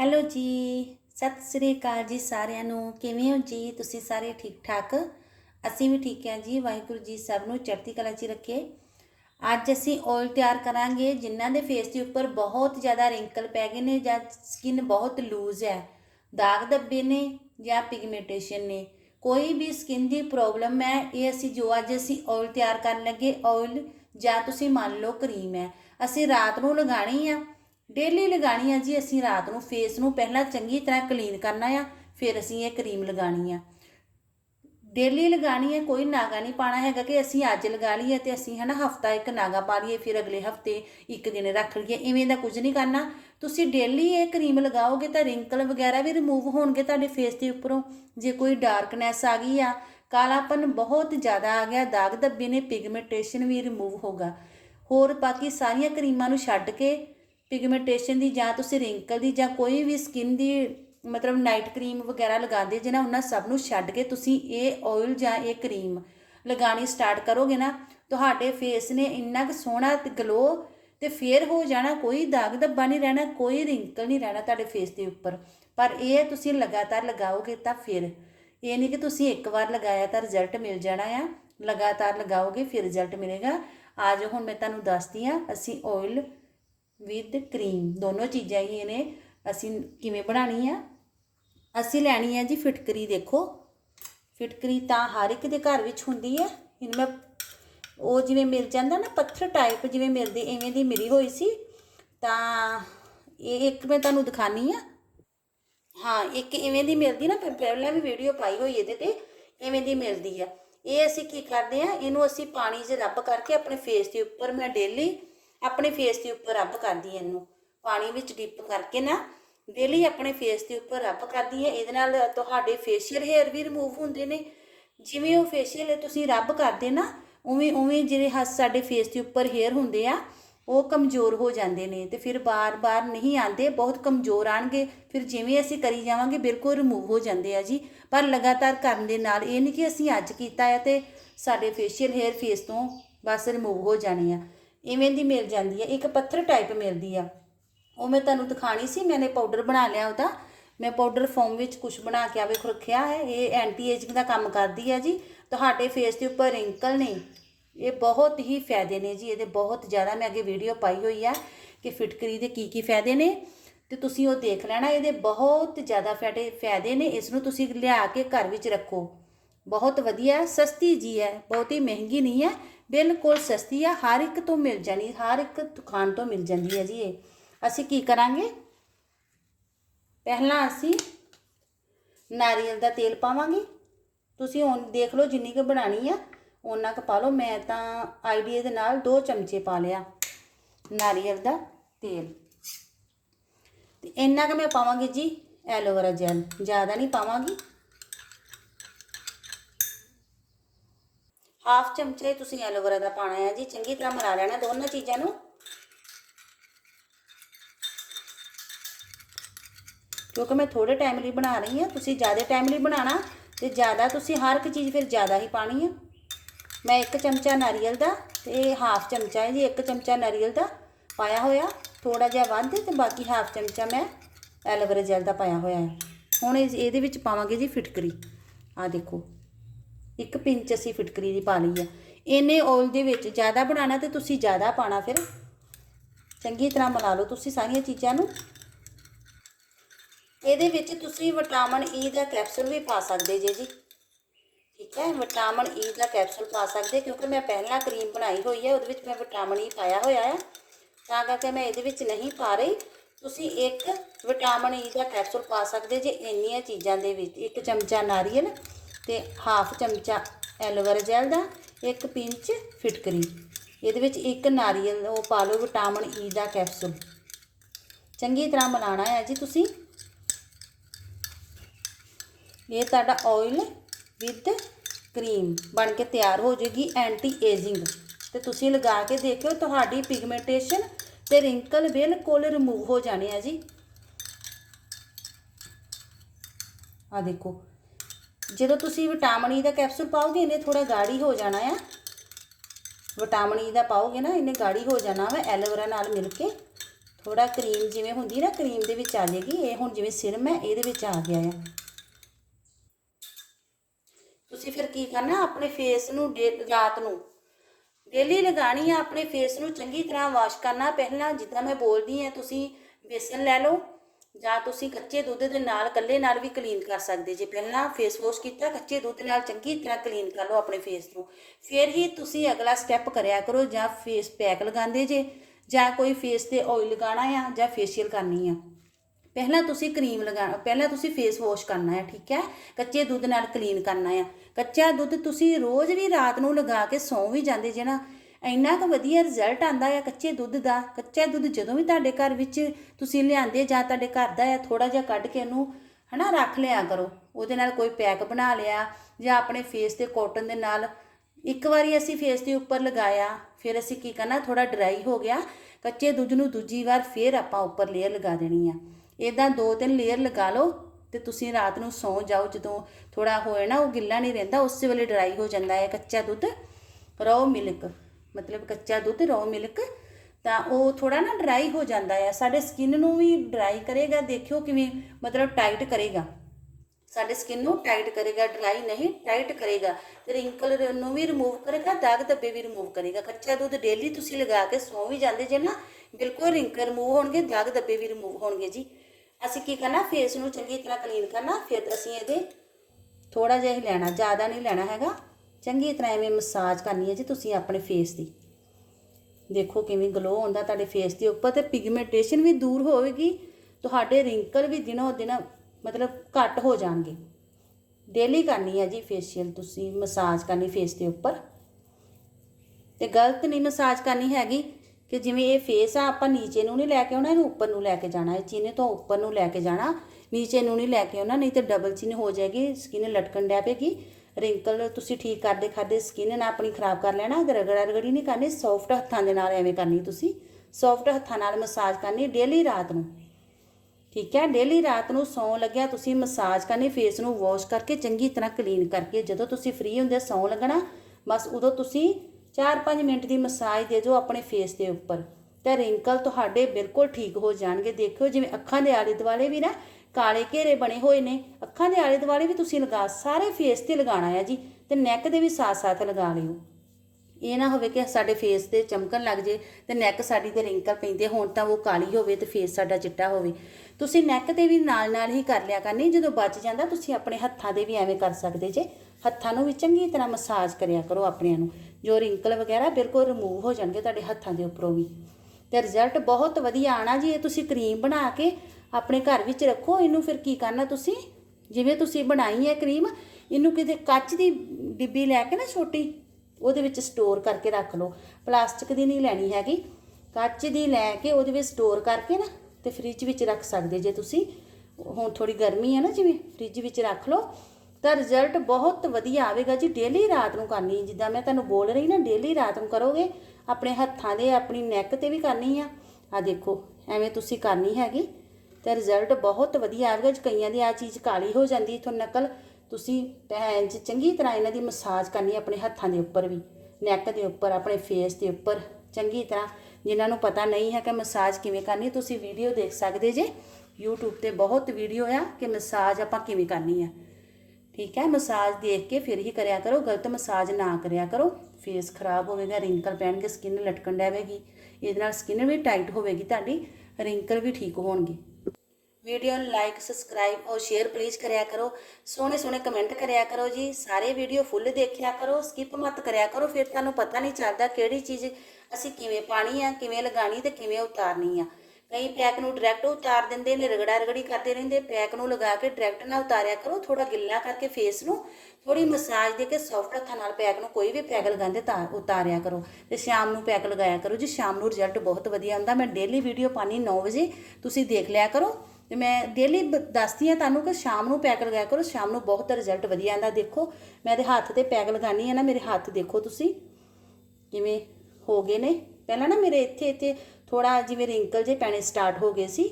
Hello ਜੀ, ਸਤਿ ਸ੍ਰੀ ਅਕਾਲ ਜੀ ਸਾਰਿਆਂ ਨੂੰ। ਕਿਵੇਂ ਹੋ ਜੀ? ਤੁਸੀਂ ਸਾਰੇ ਠੀਕ ਠਾਕ? ਅਸੀਂ ਵੀ ਠੀਕ ਹਾਂ ਜੀ, ਵਾਹਿਗੁਰੂ ਜੀ ਸਭ ਨੂੰ ਚੜ੍ਹਦੀ ਕਲਾ 'ਚ ਰੱਖੇ। ਅੱਜ ਅਸੀਂ ਆਇਲ ਤਿਆਰ ਕਰਾਂਗੇ, ਜਿਨ੍ਹਾਂ ਦੇ ਫੇਸ ਦੇ ਉੱਪਰ ਬਹੁਤ ਜ਼ਿਆਦਾ ਰਿੰਕਲ ਪੈ ਗਏ ਨੇ ਜਾਂ ਸਕਿਨ ਬਹੁਤ ਲੂਜ਼ ਹੈ। ਦਾਗ ਧੱਬੇ ਨੇ ਜਾਂ ਪਿਗਮੈਂਟੇਸ਼ਨ ਨੇ। ਕੋਈ ਵੀ ਸਕਿਨ ਦੀ ਪ੍ਰੋਬਲਮ ਹੈ, ਇਹ ਅਸੀਂ ਜੋ ਅੱਜ ਅਸੀਂ ਆਇਲ ਤਿਆਰ ਕਰਨ ਲੱਗੇ ਆਇਲ ਜਾਂ ਤੁਸੀਂ ਮੰਨ ਲਓ ਕਰੀਮ ਹੈ। ਅਸੀਂ ਰਾਤ ਨੂੰ ਲਗਾਣੀ ਆ ਡੇਲੀ ਲਗਾਣੀ ਆ ਜੀ, ਅਸੀਂ ਰਾਤ ਨੂੰ ਫੇਸ ਨੂੰ ਪਹਿਲਾਂ ਚੰਗੀ ਤਰ੍ਹਾਂ ਕਲੀਨ ਕਰਨਾ ਆ, ਫਿਰ ਅਸੀਂ ਇਹ ਕਰੀਮ ਲਗਾਣੀ ਆ। ਡੇਲੀ ਲਗਾਣੀ ਹੈ ਕੋਈ ਨਾਗਾ ਨਹੀਂ ਪਾਣਾ ਹੈਗਾ ਕਿ ਅਸੀਂ ਅੱਜ ਲਗਾ ਲਈਏ ਤੇ ਅਸੀਂ ਹਨਾ ਹਫਤਾ ਇੱਕ ਨਾਗਾ ਪਾ ਲਈਏ, ਫਿਰ ਅਗਲੇ ਹਫ਼ਤੇ ਇੱਕ ਦਿਨ ਰੱਖ ਲਈਏ, ਇਵੇਂ ਦਾ ਕੁਝ ਨਹੀਂ ਕਰਨਾ। ਤੁਸੀਂ ਡੇਲੀ ਇਹ ਕਰੀਮ ਲਗਾਓਗੇ ਤਾਂ ਰਿੰਕਲ ਵਗੈਰਾ ਵੀ ਰਿਮੂਵ ਹੋਣਗੇ ਤੁਹਾਡੇ ਫੇਸ ਦੇ ਉੱਪਰੋਂ। ਜੇ ਕੋਈ ਡਾਰਕਨੈਸ ਆ ਗਈ ਆ, ਕਾਲਾਪਨ ਬਹੁਤ ਜ਼ਿਆਦਾ ਆ ਗਿਆ ਦਾਗ ਧੱਬੇ ਨੇ ਪਿਗਮੈਂਟੇਸ਼ਨ ਵੀ ਰਿਮੂਵ ਹੋਗਾ ਹੋਰ ਬਾਕੀ ਸਾਰੀਆਂ ਕਰੀਮਾਂ ਨੂੰ ਛੱਡ ਕੇ ਪਿਗਮੈਂਟੇਸ਼ਨ ਦੀ ਜਾਂ ਤੁਸੀਂ ਰਿੰਕਲ ਦੀ ਜਾਂ ਕੋਈ ਵੀ ਸਕਿਨ ਦੀ ਮਤਲਬ ਨਾਈਟ ਕਰੀਮ ਵਗੈਰਾ ਲਗਾਉਂਦੇ ਜੇ ਨਾ ਉਹਨਾਂ ਸਭ ਨੂੰ ਛੱਡ ਕੇ ਤੁਸੀਂ ਇਹ ਆਇਲ ਜਾਂ ਇਹ ਕਰੀਮ ਲਗਾਣੀ ਸਟਾਰਟ ਕਰੋਗੇ ਨਾ, ਤੁਹਾਡੇ ਫੇਸ ਨੇ ਇੰਨਾ ਕੁ ਸੋਹਣਾ ਤੇ ਗਲੋ ਤੇ ਫੇਰ ਹੋ ਜਾਣਾ, ਕੋਈ ਦਾਗ ਧੱਬਾ ਨਹੀਂ ਰਹਿਣਾ, ਕੋਈ ਰਿੰਕਲ ਨਹੀਂ ਰਹਿਣਾ ਤੁਹਾਡੇ ਫੇਸ ਦੇ ਉੱਪਰ। ਪਰ ਇਹ ਤੁਸੀਂ ਲਗਾਤਾਰ ਲਗਾਓਗੇ ਤਾਂ ਫਿਰ। ਇਹ ਨਹੀਂ ਕਿ ਤੁਸੀਂ ਇੱਕ ਵਾਰ ਲਗਾਇਆ ਤਾਂ ਰਿਜ਼ਲਟ ਮਿਲ ਜਾਣਾ ਆ। ਲਗਾਤਾਰ ਲਗਾਓਗੇ, ਫਿਰ ਰਿਜ਼ਲਟ ਮਿਲੇਗਾ। ਅੱਜ ਹੁਣ ਮੈਂ ਤੁਹਾਨੂੰ ਦੱਸਦੀ ਆ ਅਸੀਂ ਆਇਲ ਵਿਦ ਕਰੀਮ ਦੋਨੋਂ ਚੀਜ਼ਾਂ ਹੀ ਨੇ ਅਸੀਂ ਕਿਵੇਂ ਬਣਾਣੀ ਆ ਅਸੀਂ ਲੈਣੀ ਹੈ ਜੀ ਫਿਟਕਰੀ, ਦੇਖੋ। ਫਿਟਕਰੀ ਤਾਂ ਹਰ ਇੱਕ ਦੇ ਘਰ ਵਿੱਚ ਹੁੰਦੀ ਹੈ ਇਹਨੂੰ ਮੈਂ, ਉਹ ਜਿਵੇਂ ਮਿਲ ਜਾਂਦਾ ਨਾ ਪੱਥਰ ਟਾਈਪ ਜਿਵੇਂ ਮਿਲਦੀ, ਐਵੇਂ ਦੀ ਮਿਲੀ ਹੋਈ ਸੀ। ਤਾਂ ਇਹ ਇੱਕ ਮੈਂ ਤੁਹਾਨੂੰ ਦਿਖਾਨੀ ਆ। ਹਾਂ, ਇੱਕ ਇਵੇਂ ਦੀ ਮਿਲਦੀ ਨਾ ਪਹਿਲਾਂ ਵੀ ਵੀਡੀਓ ਪਾਈ ਹੋਈ ਇਹਦੇ ਤੇ ਇਵੇਂ ਦੀ ਮਿਲਦੀ ਆ। ਇਹ ਅਸੀਂ ਕੀ ਕਰਦੇ ਆ, ਇਹਨੂੰ ਅਸੀਂ ਪਾਣੀ 'ਚ ਰੱਬ ਕਰਕੇ ਆਪਣੇ ਫੇਸ ਦੇ ਉੱਪਰ ਮੈਂ ਡੇਲੀ ਆਪਣੇ ਫੇਸ ਦੇ ਉੱਪਰ ਰੱਬ ਕਰਦੀ ਹਾਂ ਇਹਨੂੰ। ਪਾਣੀ ਵਿੱਚ ਡਿਪ ਕਰਕੇ ਨਾ ਡੇਲੀ ਆਪਣੇ ਫੇਸ ਦੇ ਉੱਪਰ ਰੱਬ ਕਰਦੀ ਹੈ। ਇਹਦੇ ਨਾਲ ਤੁਹਾਡੇ ਫੇਸ਼ੀਅਲ ਹੇਅਰ ਵੀ ਰਿਮੂਵ ਹੁੰਦੇ ਨੇ। ਜਿਵੇਂ ਉਹ ਫੇਸ਼ੀਅਲ ਤੁਸੀਂ ਰੱਬ ਕਰਦੇ ਨਾ, ਉਵੇਂ ਉਵੇਂ ਜਿਹੜੇ ਹੱਸ ਸਾਡੇ ਫੇਸ ਦੇ ਉੱਪਰ ਹੇਅਰ ਹੁੰਦੇ ਆ, ਉਹ ਕਮਜ਼ੋਰ ਹੋ ਜਾਂਦੇ ਨੇ ਤੇ ਫਿਰ ਬਾਰ-ਬਾਰ ਨਹੀਂ ਆਉਂਦੇ, ਬਹੁਤ ਕਮਜ਼ੋਰ ਆਣਗੇ ਫਿਰ ਜਿਵੇਂ ਅਸੀਂ ਕਰੀ ਜਾਵਾਂਗੇ, ਬਿਲਕੁਲ ਰਿਮੂਵ ਹੋ ਜਾਂਦੇ ਆ ਜੀ। ਪਰ ਲਗਾਤਾਰ ਕਰਨ ਦੇ ਨਾਲ ਇਹ ਨਹੀਂ ਕਿ ਅਸੀਂ ਅੱਜ ਕੀਤਾ ਹੈ ਤੇ ਸਾਡੇ ਫੇਸ਼ੀਅਲ ਹੇਅਰ ਫੇਸ ਤੋਂ ਬਸ ਰਿਮੂਵ ਹੋ ਜਾਣੇ ਆ। ਇਵੇਂ ਦੀ ਮਿਲ ਜਾਂਦੀ ਹੈ ਇੱਕ ਪੱਥਰ ਟਾਈਪ ਮਿਲਦੀ ਆ। ਉਹ ਮੈਂ ਤੁਹਾਨੂੰ ਦਿਖਾਣੀ ਸੀ, ਮੈਨੇ ਪਾਊਡਰ ਬਣਾ ਲਿਆ ਉਹਦਾ। ਮੈਂ ਪਾਊਡਰ ਫਾਰਮ ਵਿੱਚ ਕੁਝ ਬਣਾ ਕੇ ਆਵੇ ਰੱਖਿਆ ਹੈ, ਇਹ ਐਂਟੀ ਏਜਿੰਗ ਦਾ ਕੰਮ ਕਰਦੀ ਹੈ ਜੀ। ਤੁਹਾਡੇ ਫੇਸ ਦੇ ਉੱਪਰ ਰਿੰਕਲ ਨੇ, ਇਹ ਬਹੁਤ ਹੀ ਫਾਇਦੇ ਨੇ ਜੀ, ਇਹਦੇ ਬਹੁਤ ਜ਼ਿਆਦਾ ਮੈਂ ਅੱਗੇ ਵੀਡੀਓ ਪਾਈ ਹੋਈ ਆ ਕਿ ਫਿਟਕਰੀ ਦੇ ਕੀ ਕੀ ਫਾਇਦੇ ਨੇ। ਤੇ ਤੁਸੀਂ ਉਹ ਦੇਖ ਲੈਣਾ, ਇਹਦੇ ਬਹੁਤ ਜ਼ਿਆਦਾ ਫਾਇਦੇ ਫਾਇਦੇ ਨੇ ਇਸ ਨੂੰ ਤੁਸੀਂ ਲਿਆ ਕੇ ਘਰ ਵਿੱਚ ਰੱਖੋ। ਬਹੁਤ ਵਧੀਆ, ਸਸਤੀ ਜੀ ਹੈ, ਬਹੁਤੀ ਮਹਿੰਗੀ ਨਹੀਂ ਹੈ। ਬਿਲਕੁਲ ਸਸਤੀ ਆ, ਹਰ ਇੱਕ ਤੋਂ ਮਿਲ ਜਾਣੀ, ਹਰ ਇੱਕ ਦੁਕਾਨ ਤੋਂ ਮਿਲ ਜਾਂਦੀ ਹੈ ਜੀ ਇਹ। ਅਸੀਂ ਕੀ ਕਰਾਂਗੇ? ਪਹਿਲਾਂ ਅਸੀਂ ਨਾਰੀਅਲ ਦਾ ਤੇਲ ਪਾਵਾਂਗੇ। ਤੁਸੀਂ ਹੁਣ ਦੇਖ ਲਓ ਜਿੰਨੀ ਕੁ ਬਣਾਣੀ ਆ ਉਹਨਾਂ ਕੁ ਪਾ ਲਓ। ਮੈਂ ਤਾਂ ਆਈਡੀਆ ਦੇ ਨਾਲ 2 ਚਮਚੇ ਪਾ ਲਿਆ ਨਾਰੀਅਲ ਦਾ ਤੇਲ। ਤੇ ਇੰਨਾ ਕੁ ਮੈਂ ਪਾਵਾਂਗੀ ਜੀ ਐਲੋਵੇਰਾ ਜੈਲ। ਜ਼ਿਆਦਾ ਨਹੀਂ ਪਾਵਾਂਗੀ। ਹਾਫ ਚਮਚੇ ਤੁਸੀਂ ਐਲੋਵੇਰਾ ਦਾ ਪਾਣਾ ਹੈ ਜੀ, ਚੰਗੀ ਤਰ੍ਹਾਂ ਮਿਲਾ ਲੈਣਾ ਦੋਨਾਂ ਚੀਜ਼ਾਂ ਨੂੰ। ਕਿਉਂਕਿ ਮੈਂ ਥੋੜੇ ਟਾਈਮ ਲਈ ਬਣਾ ਰਹੀ ਹਾਂ, ਤੁਸੀਂ ਜ਼ਿਆਦਾ ਟਾਈਮ ਲਈ ਬਣਾਣਾ ਤੇ ਜ਼ਿਆਦਾ ਤੁਸੀਂ ਹਰ ਇੱਕ ਚੀਜ਼ ਫਿਰ ਜ਼ਿਆਦਾ ਹੀ ਪਾਣੀ ਹੈ ਮੈਂ ਇੱਕ ਚਮਚਾ ਨਾਰੀਅਲ ਦਾ ਤੇ ਹਾਫ ਚਮਚਾ ਹੈ ਜੀ, ਇੱਕ ਚਮਚਾ ਨਾਰੀਅਲ ਦਾ ਪਾਇਆ ਹੋਇਆ। ਥੋੜਾ ਜਿਹਾ ਵੱਧ ਤੇ ਬਾਕੀ ਹਾਫ ਚਮਚਾ ਮੈਂ ਐਲੋਵੇਰਾ ਜੈਲ ਦਾ ਪਾਇਆ ਹੋਇਆ ਹੈ। ਹੁਣ ਇਸ- ਇਹਦੇ ਵਿੱਚ ਪਾਵਾਂਗੇ ਜੀ ਫਿਟਕਰੀ। ਆ ਦੇਖੋ। ਇੱਕ ਪਿੰਚ ਅਸੀਂ ਫਿਟਕਰੀ ਦੀ ਪਾ ਲਈ ਆ। ਇਹਨੇ ਆਇਲ ਦੇ ਵਿੱਚ ਜ਼ਿਆਦਾ ਬਣਾਉਣਾ ਤੇ ਤੁਸੀਂ ਜ਼ਿਆਦਾ ਪਾਣਾ ਫਿਰ। ਚੰਗੀ ਤਰ੍ਹਾਂ ਮਿਲਾ ਲਓ ਤੁਸੀਂ ਸਾਰੀਆਂ ਚੀਜ਼ਾਂ ਨੂੰ। ਇਹਦੇ ਵਿੱਚ ਤੁਸੀਂ ਵਿਟਾਮਿਨ ਈ ਦਾ ਕੈਪਸੂਲ ਵੀ ਪਾ ਸਕਦੇ ਜੇ ਜੀ। ਠੀਕ ਹੈ, ਵਿਟਾਮਿਨ ਈ ਦਾ ਕੈਪਸੂਲ ਪਾ ਸਕਦੇ ਕਿਉਂਕਿ ਮੈਂ ਪਹਿਲਾਂ ਕਰੀਮ ਬਣਾਈ ਹੋਈ ਹੈ, ਉਹਦੇ ਵਿੱਚ ਮੈਂ ਵਿਟਾਮਿਨ ਈ ਪਾਇਆ ਹੋਇਆ ਹੈ। ਤਾਂ ਕਰਕੇ ਮੈਂ ਇਹਦੇ ਵਿੱਚ ਨਹੀਂ ਪਾ ਰਹੀ। ਤੁਸੀਂ ਇੱਕ ਵਿਟਾਮਿਨ ਈ ਦਾ ਕੈਪਸੂਲ ਪਾ ਸਕਦੇ ਜੇ ਇੰਨੀਆਂ ਚੀਜ਼ਾਂ ਦੇ ਵਿੱਚ, ਇੱਕ ਚਮਚਾ ਨਾਰੀਅਲ ਤੇ ਹਾਫ ਚਮਚਾ ਐਲੋਵੇਰਾ ਜੈਲ ਦਾ, ਇੱਕ ਪਿੰਚ ਫਿਟਕਰੀ ਇਹਦੇ ਵਿੱਚ ਇੱਕ ਨਾਰੀਅਲ, ਉਹ ਪਾ ਲਓ ਵਿਟਾਮਿਨ ਈ ਦਾ ਕੈਪਸੂਲ। ਚੰਗੀ ਤਰ੍ਹਾਂ ਮਿਲਾਣਾ ਹੈ ਜੀ ਤੁਸੀਂ। ਇਹ ਤੁਹਾਡਾ ਆਇਲ ਵਿਦ ਕਰੀਮ ਬਣ ਕੇ ਤਿਆਰ ਹੋ ਜਾਏਗੀ ਐਂਟੀ ਏਜਿੰਗ ਤੇ ਤੁਸੀਂ ਲਗਾ ਕੇ ਦੇਖਿਓ, ਤੁਹਾਡੀ ਪਿਗਮੈਂਟੇਸ਼ਨ ਤੇ ਰਿੰਕਲ ਬਿਲਕੁਲ ਰਿਮੂਵ ਹੋ ਜਾਣੇ ਆ ਜੀ। ਆ ਦੇਖੋ ਜਦੋਂ ਤੁਸੀਂ ਵਿਟਾਮਿਨ ਈ e ਦਾ ਕੈਪਸੂਲ ਪਾਓਗੇ, ਇਹਨੇ ਥੋੜਾ ਗਾੜੀ ਹੋ ਜਾਣਾ ਆ। ਵਿਟਾਮਿਨ ਈ e ਦਾ ਪਾਓਗੇ ਨਾ, ਇਹਨੇ ਗਾੜੀ ਹੋ ਜਾਣਾ ਵਾ ਐਲੋਵੇਰਾ ਨਾਲ ਮਿਲ ਕੇ। ਥੋੜਾ ਕਰੀਮ ਜਿਵੇਂ ਹੁੰਦੀ ਨਾ ਕਰੀਮ ਦੇ ਵਿੱਚ ਆ ਜਾਏਗੀ। ਇਹ ਹੁਣ ਜਿਵੇਂ ਸਿਰਮ ਹੈ, ਇਹਦੇ ਵਿੱਚ ਆ ਗਿਆ ਆ। ਤੁਸੀਂ ਫਿਰ ਕੀ ਕਰਨਾ, ਆਪਣੇ ਫੇਸ ਨੂੰ ਡੇ- ਰਾਤ ਨੂੰ। ਡੇਲੀ ਲਗਾਣੀ ਆ, ਆਪਣੇ ਫੇਸ ਨੂੰ ਚੰਗੀ ਤਰ੍ਹਾਂ ਵਾਸ਼ ਕਰਨਾ। ਪਹਿਲਾਂ ਜਿੱਦਾਂ ਮੈਂ ਬੋਲਦੀ ਆ, ਤੁਸੀਂ ਬੇਸਨ ਲੈ ਲਓ। ਜਾਂ ਤੁਸੀਂ ਕੱਚੇ ਦੁੱਧ ਦੇ ਨਾਲ ਕੱਲੇ ਨਾਲ ਵੀ ਕਲੀਨ ਕਰ ਸਕਦੇ ਜੇ। ਪਹਿਲਾਂ ਫੇਸ ਵਾਸ਼ ਕੀਤਾ, ਕੱਚੇ ਦੁੱਧ ਨਾਲ ਚੰਗੀ ਤਰ੍ਹਾਂ ਕਲੀਨ ਕਰ ਲਓ ਆਪਣੇ ਫੇਸ ਨੂੰ। ਫਿਰ ਹੀ ਤੁਸੀਂ ਅਗਲਾ ਸਟੈਪ ਕਰਿਆ ਕਰੋ ਜਾਂ ਫੇਸ ਪੈਕ ਲਗਾਉਂਦੇ ਜੇ, ਜਾਂ ਕੋਈ ਫੇਸ ਤੇ ਆਇਲ ਲਗਾਉਣਾ ਆ ਜਾਂ ਫੇਸ਼ੀਅਲ ਕਰਨੀ ਆ। ਪਹਿਲਾਂ ਤੁਸੀਂ ਕਰੀਮ ਲਗਾਣਾ ਪਹਿਲਾਂ ਤੁਸੀਂ ਫੇਸ ਵਾਸ਼ ਕਰਨਾ ਹੈ ਠੀਕ ਹੈ? ਕੱਚੇ ਦੁੱਧ ਨਾਲ ਕਲੀਨ ਕਰਨਾ ਹੈ ਕੱਚਾ ਦੁੱਧ ਤੁਸੀਂ ਰੋਜ਼ ਵੀ ਰਾਤ ਨੂੰ ਲਗਾ ਕੇ ਸੌਂ ਵੀ ਜਾਂਦੇ ਜੇ ਨਾ ਇੰਨਾ ਕੁ ਵਧੀਆ ਰਿਜ਼ਲਟ ਆਂਦਾ ਹੈ ਕੱਚੇ ਦੁੱਧ ਦਾ, ਕੱਚਾ ਦੁੱਧ ਜਦੋਂ ਵੀ ਤੁਹਾਡੇ ਘਰ ਵਿੱਚ ਤੁਸੀਂ ਲਿਆਂਦੇ ਜਾਂ ਤੁਹਾਡੇ ਘਰ ਦਾ ਹੈ ਥੋੜਾ ਜਿਹਾ ਕੱਢ ਕੇ ਉਹਨੂੰ ਹਨਾ ਰੱਖ ਲਿਆ ਕਰੋ। ਉਹਦੇ ਨਾਲ ਕੋਈ ਪੈਕ ਬਣਾ ਲਿਆ ਜਾਂ ਆਪਣੇ ਫੇਸ ਤੇ ਕਾਟਨ ਦੇ ਨਾਲ ਇੱਕ ਵਾਰੀ ਅਸੀਂ ਫੇਸ ਦੇ ਉੱਪਰ ਲਗਾਇਆ, ਫਿਰ ਅਸੀਂ ਕੀ ਕਰਨਾ ਥੋੜਾ ਡਰਾਈ ਹੋ ਗਿਆ, ਕੱਚੇ ਦੁੱਧ ਨੂੰ ਦੂਜੀ ਵਾਰ ਫਿਰ ਆਪਾਂ ਉੱਪਰ ਲੇਅਰ ਲਗਾ ਦੇਣੀ ਆ। ਇਦਾਂ ਦੋ ਤਿੰਨ ਲੇਅਰ ਲਗਾ ਲਓ ਤੇ ਤੁਸੀਂ ਰਾਤ ਨੂੰ ਸੌਂ ਜਾਓ, ਜਦੋਂ ਥੋੜਾ ਹੋਏ ਨਾ ਉਹ ਗਿੱਲਾ ਨਹੀਂ ਰਹਿੰਦਾ, ਉਸੇ ਵੇਲੇ ਡਰਾਈ ਹੋ ਜਾਂਦਾ ਹੈ ਕੱਚਾ ਦੁੱਧ। ਰੋ ਮਿਲਕ। ਮਤਲਬ ਕੱਚਾ ਦੁੱਧ ਰੋ ਮਿਲਕ ਤਾਂ ਉਹ ਥੋੜਾ ਨਾ ਡਰਾਈ ਹੋ ਜਾਂਦਾ ਆ। ਸਾਡੇ ਸਕਿਨ ਨੂੰ ਵੀ ਡਰਾਈ ਕਰੇਗਾ, ਦੇਖਿਓ ਕਿਵੇਂ ਮਤਲਬ ਟਾਈਟ ਕਰੇਗਾ। ਸਾਡੇ ਸਕਿਨ ਨੂੰ ਟਾਈਟ ਕਰੇਗਾ ਡਰਾਈ ਨਹੀਂ ਟਾਈਟ ਕਰੇਗਾ। ਤੇ ਰਿੰਕਲ ਨੂੰ ਵੀ ਰਿਮੂਵ ਕਰੇਗਾ, ਦਾਗ ਧੱਬੇ ਵੀ ਰਿਮੂਵ ਕਰੇਗਾ। ਕੱਚਾ ਦੁੱਧ ਡੇਲੀ ਤੁਸੀਂ ਲਗਾ ਕੇ ਸੌਂ ਵੀ ਜਾਂਦੇ ਜੇ ਨਾ, ਬਿਲਕੁਲ ਰਿੰਕਲ ਰਿਮੂਵ ਹੋਣਗੇ, ਦਾਗ ਧੱਬੇ ਵੀ ਰਿਮੂਵ ਹੋਣਗੇ ਜੀ। ਅਸੀਂ ਕੀ ਕਰਨਾ ਫੇਸ ਨੂੰ ਚੰਗੀ ਤਰ੍ਹਾਂ ਕਲੀਨ ਕਰਨਾ, ਫਿਰ ਅਸੀਂ ਇਹਦੇ ਥੋੜਾ ਜਿਹਾ ਹੀ ਲੈਣਾ, ਜ਼ਿਆਦਾ ਨਹੀਂ ਲੈਣਾ ਹੈਗਾ। ਚੰਗੀ ਤਰ੍ਹਾਂ ਐਵੇਂ ਮਸਾਜ ਕਰਨੀ ਹੈ ਜੀ ਤੁਸੀਂ ਆਪਣੇ ਫੇਸ ਦੀ। ਦੇਖੋ ਕਿਵੇਂ ਗਲੋ ਆਉਂਦਾ ਤੁਹਾਡੇ ਫੇਸ ਦੇ ਉੱਪਰ ਤੇ ਪਿਗਮੈਂਟੇਸ਼ਨ ਵੀ ਦੂਰ ਹੋਵੇਗੀ, ਤੁਹਾਡੇ ਰਿੰਕਲ ਵੀ ਦਿਨੋ ਦਿਨ ਮਤਲਬ ਘੱਟ ਹੋ ਜਾਣਗੇ। ਡੇਲੀ ਕਰਨੀ ਹੈ ਜੀ ਫੇਸ਼ੀਅਲ ਤੁਸੀਂ ਮਸਾਜ ਕਰਨੀ ਫੇਸ ਦੇ ਉੱਪਰ। ਤੇ ਗਲਤ ਨਹੀਂ ਮਸਾਜ ਕਰਨੀ ਹੈਗੀ ਕਿ ਜਿਵੇਂ ਇਹ ਫੇਸ ਆ, ਆਪਾਂ ਨੀਚੇ ਨੂੰ ਨਹੀਂ ਲੈ ਕੇ ਆਉਣਾ, ਇਹਨੂੰ ਉੱਪਰ ਨੂੰ ਲੈ ਕੇ ਜਾਣਾ। ਹੈ ਚੀਨੇ ਤੋਂ ਉੱਪਰ ਨੂੰ ਲੈ ਕੇ ਜਾਣਾ, ਨੀਚੇ ਨੂੰ ਨਹੀਂ ਲੈ ਕੇ ਆਉਣਾ, ਨਹੀਂ ਤੇ ਡਬਲ ਚੀਨ ਹੋ ਜਾਏਗੀ ਸਕਿਨ ਲਟਕਣ ਡੈ ਪਏਗੀ। ਰਿੰਕਲ, ਤੁਸੀਂ ਠੀਕ ਕਰਦੇ ਖਾਦੇ ਸਕਿਨ ਨਾ ਆਪਣੀ ਖਰਾਬ ਕਰ ਲੈਣਾ ਰਗੜਾ ਰਗੜੀ ਨਹੀਂ ਕਰਨੀ ਸੌਫਟ ਹੱਥਾਂ ਦੇ ਨਾਲ ਐਵੇਂ ਕਰਨੀ ਤੁਸੀਂ। ਸੌਫਟ ਹੱਥਾਂ ਨਾਲ ਮਸਾਜ ਕਰਨੀ ਡੇਲੀ ਰਾਤ ਨੂੰ। ਠੀਕ ਹੈ ਡੇਲੀ ਰਾਤ ਨੂੰ ਸੌਣ ਲੱਗਿਆ, ਤੁਸੀਂ ਮਸਾਜ ਕਰਨੀ ਫੇਸ ਨੂੰ ਵਾਸ਼ ਕਰਕੇ ਚੰਗੀ ਤਰ੍ਹਾਂ ਕਲੀਨ ਕਰਕੇ, ਜਦੋਂ ਤੁਸੀਂ ਫ੍ਰੀ ਹੁੰਦੇ ਸੌਣ ਲੱਗਣਾ, ਬਸ ਉਦੋਂ ਤੁਸੀਂ 4-5 ਮਿੰਟ ਦੀ ਮਸਾਜ ਦੇ ਦਿਓ ਆਪਣੇ ਫੇਸ ਦੇ ਉੱਪਰ। ਤੇ ਰਿੰਕਲ ਤੁਹਾਡੇ ਬਿਲਕੁਲ ਠੀਕ ਹੋ ਜਾਣਗੇ। ਦੇਖਿਓ, ਜਿਵੇਂ ਅੱਖਾਂ ਦੇ ਆਲੇ ਦੁਆਲੇ ਵੀ ਨਾ ਕਾਲੇ ਘੇਰੇ ਬਣੇ ਹੋਏ ਨੇ। ਅੱਖਾਂ ਦੇ ਆਲੇ ਦੁਆਲੇ ਵੀ ਤੁਸੀਂ ਲਗਾ, ਸਾਰੇ ਫੇਸ ਤੇ ਲਗਾਉਣਾ ਹੈ ਜੀ, ਤੇ ਨੈਕ ਦੇ ਵੀ ਸਾਥ-ਸਾਥ ਲਗਾ ਲਿਓ। ਇਹ ਨਾ ਹੋਵੇ ਕਿ ਸਾਡੇ ਫੇਸ ਤੇ ਚਮਕਣ ਲੱਗ ਜੇ, ਤੇ ਨੈਕ ਸਾਡੀ ਤੇ ਰਿੰਕਲ ਪੈਂਦੇ ਹੋਣ ਤਾਂ ਉਹ ਕਾਲੀ ਹੋਵੇ ਤੇ ਫੇਸ ਸਾਡਾ ਚਿੱਟਾ ਹੋਵੇ। ਤੁਸੀਂ ਨੈਕ ਤੇ ਵੀ ਨਾਲ ਨਾਲ ਹੀ ਕਰ ਲਿਆ ਕਰਨੀ, ਜਦੋਂ ਬਚ ਜਾਂਦਾ ਤੁਸੀਂ ਆਪਣੇ ਹੱਥਾਂ ਦੇ ਵੀ ਐਵੇਂ ਕਰ ਸਕਦੇ ਜੇ। ਹੱਥਾਂ ਨੂੰ ਵੀ ਚੰਗੀ ਤਰ੍ਹਾਂ ਮਸਾਜ ਕਰਿਆ ਕਰੋ ਆਪਣਿਆਂ ਨੂੰ। ਜੋ ਰਿੰਕਲ ਵਗੈਰਾ ਬਿਲਕੁਲ ਰਿਮੂਵ ਹੋ ਜਾਣਗੇ ਤੁਹਾਡੇ ਹੱਥਾਂ ਦੇ ਉੱਪਰੋਂ ਵੀ। ਤੇ ਰਿਜ਼ਲਟ ਬਹੁਤ ਵਧੀਆ ਆਣਾ ਜੀ, ਇਹ ਤੁਸੀਂ ਕਰੀਮ ਬਣਾ ਕੇ ਆਪਣੇ ਘਰ ਵਿੱਚ ਰੱਖੋ, ਇਹਨੂੰ ਫਿਰ ਕੀ ਕਰਨਾ ਤੁਸੀਂ? ਜਿਵੇਂ ਤੁਸੀਂ ਬਣਾਈ ਹੈ ਕਰੀਮ, ਇਹਨੂੰ ਕਿਤੇ ਕੱਚ ਦੀ ਡਿੱਬੀ ਲੈ ਕੇ ਨਾ ਛੋਟੀ, ਉਹਦੇ ਵਿੱਚ ਸਟੋਰ ਕਰਕੇ ਰੱਖ ਲਓ। ਪਲਾਸਟਿਕ ਦੀ ਨਹੀਂ ਲੈਣੀ ਹੈਗੀ। ਕੱਚ ਦੀ ਲੈ ਕੇ ਉਹਦੇ ਵਿੱਚ ਸਟੋਰ ਕਰਕੇ ਨਾ ਤੇ ਫ੍ਰਿਜ ਵਿੱਚ ਰੱਖ ਸਕਦੇ ਜੇ ਤੁਸੀਂ। ਹੁਣ ਥੋੜੀ ਗਰਮੀ ਹੈ ਨਾ ਜਿਵੇਂ ਫ੍ਰਿਜ ਵਿੱਚ ਰੱਖ ਲਓ। ਤਾਂ ਰਿਜ਼ਲਟ ਬਹੁਤ ਵਧੀਆ ਆਵੇਗਾ ਜੀ। ਡੇਲੀ ਰਾਤ ਨੂੰ ਕਰਨੀ ਜਿੱਦਾਂ ਮੈਂ ਤੁਹਾਨੂੰ ਬੋਲ ਰਹੀ ਨਾ ਡੇਲੀ ਰਾਤ ਨੂੰ ਕਰੋਗੇ, ਆਪਣੇ ਹੱਥਾਂ ਦੇ, ਆਪਣੀ ਨੈਕ ਤੇ ਵੀ ਕਰਨੀ ਆ। ਆ ਦੇਖੋ, ਐਵੇਂ ਤੁਸੀਂ ਕਰਨੀ ਹੈਗੀ। ਤੇ ਰਿਜ਼ਲਟ ਬਹੁਤ ਵਧੀਆ ਆਵੇਗਾ ਕਈਆਂ ਦੀ ਆ ਚੀਜ਼ ਕਾਲੀ ਹੋ ਜਾਂਦੀ ਇਥੋਂ ਨਕਲ। ਤੁਸੀਂ ਭੈਣ ਜੀ ਚੰਗੀ ਤਰ੍ਹਾਂ ਇਹਨਾਂ ਦੀ ਮਸਾਜ ਕਰਨੀ ਆਪਣੇ ਹੱਥਾਂ ਦੇ ਉੱਪਰ ਵੀ ਨੈਕ ਦੇ ਉੱਪਰ, ਆਪਣੇ ਫੇਸ ਦੇ ਉੱਪਰ, ਚੰਗੀ ਤਰ੍ਹਾਂ। ਜਿਨ੍ਹਾਂ ਨੂੰ ਪਤਾ ਨਹੀਂ ਹੈ ਕਿ ਮਸਾਜ ਕਿਵੇਂ ਕਰਨੀ ਤੁਸੀਂ ਵੀਡੀਓ ਦੇਖ ਸਕਦੇ ਜੇ। YouTube ਤੇ ਬਹੁਤ ਵੀਡੀਓ ਆ ਕਿ ਮਸਾਜ ਆਪਾਂ ਕਿਵੇਂ ਕਰਨੀ ਆ ਠੀਕ ਹੈ ਮਸਾਜ ਦੇਖ ਕੇ ਫਿਰ ਹੀ ਕਰਿਆ ਕਰੋ, ਗਲਤ ਮਸਾਜ ਨਾ ਕਰਿਆ ਕਰੋ। ਫੇਸ ਖਰਾਬ ਹੋਵੇਗਾ ਰਿੰਕਲ ਪੈਣਗੇ ਸਕਿਨ ਲਟਕਣ ਡੈਵੇਗੀ ਇਹਦੇ ਨਾਲ ਸਕਿਨ ਵੀ ਟਾਈਟ ਹੋਵੇਗੀ, ਤੁਹਾਡੀ ਰਿੰਕਲ ਵੀ ਠੀਕ ਹੋਣਗੇ। ਵੀਡੀਓ ਨੂੰ ਲਾਈਕ ਸਬਸਕ੍ਰਾਈਬ ਔਰ ਸ਼ੇਅਰ ਪਲੀਜ਼ ਕਰਿਆ ਕਰੋ। ਸੋਹਣੇ ਸੋਹਣੇ ਕਮੈਂਟ ਕਰਿਆ ਕਰੋ ਜੀ। ਸਾਰੇ ਵੀਡੀਓ ਫੁੱਲ ਦੇਖਿਆ ਕਰੋ ਸਕਿਪ ਮਤ ਕਰਿਆ ਕਰੋ। ਫਿਰ ਤੁਹਾਨੂੰ ਪਤਾ ਨਹੀਂ ਚੱਲਦਾ ਕਿਹੜੀ ਚੀਜ਼ ਅਸੀਂ ਕਿਵੇਂ ਪਾਣੀ ਆ, ਕਿਵੇਂ ਲਗਾਣੀ ਤੇ ਕਿਵੇਂ ਉਤਾਰਨੀ ਆ। ਕਈ ਪੈਕ ਨੂੰ ਡਾਇਰੈਕਟ ਉਤਾਰ ਦਿੰਦੇ ਨੇ, ਰਗੜਾ ਰਗੜੀ ਕਰਦੇ ਰਹਿੰਦੇ। ਪੈਕ ਨੂੰ ਲਗਾ ਕੇ ਡਾਇਰੈਕਟ ਨਾ ਉਤਾਰਿਆ ਕਰੋ। ਥੋੜਾ ਗਿੱਲਾ ਕਰਕੇ ਫੇਸ ਨੂੰ ਥੋੜੀ ਮਸਾਜ ਦੇ ਕੇ ਸੌਫਟ ਹੱਥਾਂ ਨਾਲ ਪੈਕ ਨੂੰ ਕੋਈ ਵੀ ਪੈਕ ਲਗਾਉਂਦੇ ਤਾਂ ਉਤਾਰਿਆ ਕਰੋ। ਤੇ ਸ਼ਾਮ ਨੂੰ ਪੈਕ ਲਗਾਇਆ ਕਰੋ ਜੀ। ਸ਼ਾਮ ਨੂੰ ਰਿਜ਼ਲਟ ਬਹੁਤ ਵਧੀਆ ਆਉਂਦਾ। ਮੈਂ ਡੇਲੀ ਵੀਡੀਓ ਪਾਣੀ 9 ਵਜੇ। ਤੁਸੀਂ ਦੇਖ ਲਿਆ ਕਰੋ। ਤੇ ਮੈਂ ਡੇਲੀ ਦੱਸਦੀ ਆ ਤੁਹਾਨੂੰ ਕਿ ਸ਼ਾਮ ਨੂੰ ਪੈਕ ਲਗਾਇਆ ਕਰੋ, ਸ਼ਾਮ ਨੂੰ ਬਹੁਤ ਰਿਜ਼ਲਟ ਵਧੀਆ ਆਉਂਦਾ, ਦੇਖੋ। ਮੈਂ ਇਹਦੇ ਹੱਥ ਤੇ ਪੈਕ ਲਗਾਨੀ ਆ ਨਾ, ਮੇਰੇ ਹੱਥ ਦੇਖੋ ਤੁਸੀਂ, ਕਿਵੇਂ ਹੋ ਗਏ ਨੇ। ਪਹਿਲਾਂ ਨਾ ਮੇਰੇ ਇੱਥੇ ਇੱਥੇ ਥੋੜਾ ਜਿਵੇਂ ਰਿੰਕਲ ਜੇ ਪੈਣੇ ਸਟਾਰਟ ਹੋ ਗਏ ਸੀ,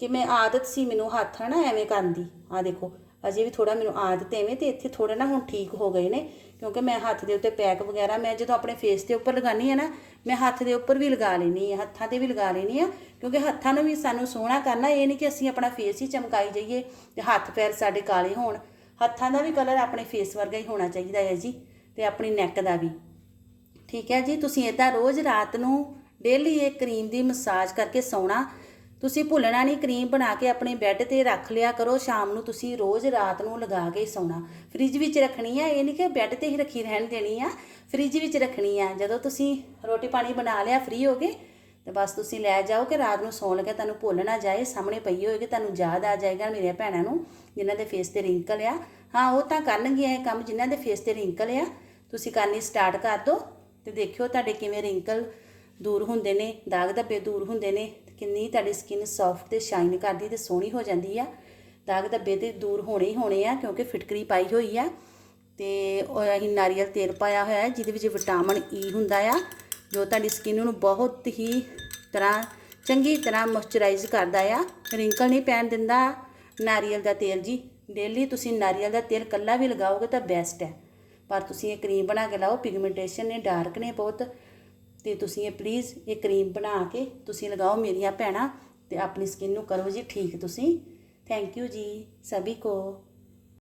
ਕਿ ਮੈਂ ਆਦਤ ਸੀ ਮੈਨੂੰ ਹੱਥ ਨਾ ਐਵੇਂ ਕਰਨ ਦੀ। ਆ ਦੇਖੋ ਅਜੇ ਵੀ ਥੋੜਾ ਮੈਨੂੰ ਆਦਤ ਐਵੇਂ ਤੇ ਇੱਥੇ ਥੋੜਾ ਨਾ ਹੁਣ ਠੀਕ ਹੋ ਗਏ ਨੇ, ਕਿਉਂਕਿ ਮੈਂ ਹੱਥ ਦੇ ਉੱਤੇ ਪੈਕ ਵਗੈਰਾ ਮੈਂ ਜਦੋਂ ਆਪਣੇ ਫੇਸ ਦੇ ਉੱਪਰ ਲਗਾਨੀ ਆ ਨਾ, ਮੈਂ ਹੱਥ ਦੇ ਉੱਪਰ ਵੀ ਲਗਾ ਲੈਣੀ ਆ ਹੱਥਾਂ ਤੇ ਵੀ ਲਗਾ ਲੈਣੀ ਆ ਕਿਉਂਕਿ ਹੱਥਾਂ ਨੂੰ ਵੀ ਸਾਨੂੰ ਸੋਹਣਾ ਕਰਨਾ, ਇਹ ਨਹੀਂ ਕਿ ਅਸੀਂ ਆਪਣਾ ਫੇਸ ਹੀ ਚਮਕਾਈ ਜਾਈਏ ਤੇ ਹੱਥ ਪੈਰ ਸਾਡੇ ਕਾਲੇ ਹੋਣ। ਹੱਥਾਂ ਦਾ ਵੀ ਕਲਰ ਆਪਣੇ ਫੇਸ ਵਰਗਾ ਹੀ ਹੋਣਾ ਚਾਹੀਦਾ ਹੈ ਜੀ ਤੇ ਆਪਣੀ ਨੈਕ ਦਾ ਵੀ। ਠੀਕ ਹੈ ਜੀ, ਤੁਸੀਂ ਇਦਾਂ ਰੋਜ਼ ਰਾਤ ਨੂੰ ਡੇਲੀ ਇਹ ਕਰੀਮ ਦੀ ਮਸਾਜ ਕਰਕੇ ਸੌਣਾ ਤੁਸੀਂ ਭੁੱਲਣਾ ਨਹੀਂ, ਕਰੀਮ ਬਣਾ ਕੇ ਆਪਣੇ ਬੈੱਡ ਤੇ ਰੱਖ ਲਿਆ ਕਰੋ, ਸ਼ਾਮ ਨੂੰ ਤੁਸੀਂ ਰੋਜ਼ ਰਾਤ ਨੂੰ ਲਗਾ ਕੇ ਸੌਣਾ। ਫ੍ਰਿਜ ਵਿੱਚ ਰੱਖਣੀ ਆ, ਇਹ ਨਹੀਂ ਕਿ ਬੈੱਡ ਤੇ ਹੀ ਰੱਖੀ ਰਹਿਣ ਦੇਣੀ ਆ। ਫ੍ਰਿਜ ਵਿੱਚ ਰੱਖਣੀ ਆ, ਜਦੋਂ ਤੁਸੀਂ ਰੋਟੀ ਪਾਣੀ ਬਣਾ ਲਿਆ, ਫ੍ਰੀ ਹੋ ਗਏ, ਤੇ ਬਸ ਤੁਸੀਂ ਲੈ ਜਾਓ ਕਿ ਰਾਤ ਨੂੰ ਸੌਣ ਲੱਗੇ, ਤੁਹਾਨੂੰ ਭੁੱਲ ਨਾ ਜਾਏ, ਸਾਹਮਣੇ ਪਈ ਹੋਏਗੀ, ਤੁਹਾਨੂੰ ਯਾਦ ਆ ਜਾਏਗਾ ਮੇਰੀਆਂ ਭੈਣਾਂ ਨੂੰ, ਜਿਨ੍ਹਾਂ ਦੇ ਫੇਸ ਤੇ ਰਿੰਕਲ ਆ। ਹਾਂ, ਉਹ ਤਾਂ ਕਰਨਗੀਆਂ ਇਹ ਕੰਮ, ਜਿਨ੍ਹਾਂ ਦੇ ਫੇਸ ਤੇ ਰਿੰਕਲ ਆ। ਤੁਸੀਂ ਕਰਨੀ ਸਟਾਰਟ ਕਰ ਦਿਓ ਤੇ ਦੇਖਿਓ ਤੁਹਾਡੇ ਕਿਵੇਂ ਰਿੰਕਲ ਦੂਰ ਹੁੰਦੇ ਨੇ ਦਾਗ ਧੱਬੇ ਦੂਰ ਹੁੰਦੇ ਨੇ ਕਿੰਨੀ ਤੁਹਾਡੀ ਸਕਿਨ ਸੌਫਟ ਤੇ ਸ਼ਾਈਨ ਕਰਦੀ ਤੇ ਸੋਹਣੀ ਹੋ ਜਾਂਦੀ ਆ। ਦਾਗ ਧੱਬੇ ਤੇ ਦੂਰ ਹੋਣੇ ਹੀ ਹੋਣੇ ਆ ਕਿਉਂਕਿ ਫਿਟਕਰੀ ਪਾਈ ਹੋਈ ਆ। ਤੇ ਅਸੀਂ ਨਾਰੀਅਲ ਤੇਲ ਪਾਇਆ ਹੋਇਆ ਹੈ, ਜਿਹਦੇ ਵਿੱਚ ਵਿਟਾਮਿਨ ਈ e ਹੁੰਦਾ ਆ, ਜੋ ਤੁਹਾਡੀ ਸਕਿਨ ਨੂੰ ਬਹੁਤ ਹੀ ਤਰ੍ਹਾਂ ਚੰਗੀ ਤਰ੍ਹਾਂ ਮੋਇਸਚਰਾਈਜ਼ ਕਰਦਾ ਆ। ਰਿੰਕਲ ਨਹੀਂ ਪੈਣ ਦਿੰਦਾ ਨਾਰੀਅਲ ਦਾ ਤੇਲ ਜੀ। ਡੇਲੀ ਤੁਸੀਂ ਨਾਰੀਅਲ ਦਾ ਤੇਲ ਕੱਲਾ ਵੀ ਲਗਾਓਗੇ ਤਾਂ ਬੈਸਟ ਹੈ। ਪਰ ਤੁਸੀਂ ਇਹ ਕਰੀਮ ਬਣਾ ਕੇ ਲਾਓ ਪਿਗਮੈਂਟੇਸ਼ਨ ਨੇ ਡਾਰਕ ਨੇ ਬਹੁਤ ਤੇ ਤੁਸੀਂ ਇਹ ਪਲੀਜ਼ ਇਹ ਕਰੀਮ ਬਣਾ ਕੇ ਤੁਸੀਂ ਲਗਾਓ ਮੇਰੀਆਂ ਭੈਣਾਂ ਤੇ ਆਪਣੀ ਸਕਿਨ ਨੂੰ ਕਰੋ ਜੀ ਠੀਕ ਤੁਸੀਂ। ਥੈਂਕ ਯੂ ਜੀ, ਸਭੀ ਕੋ।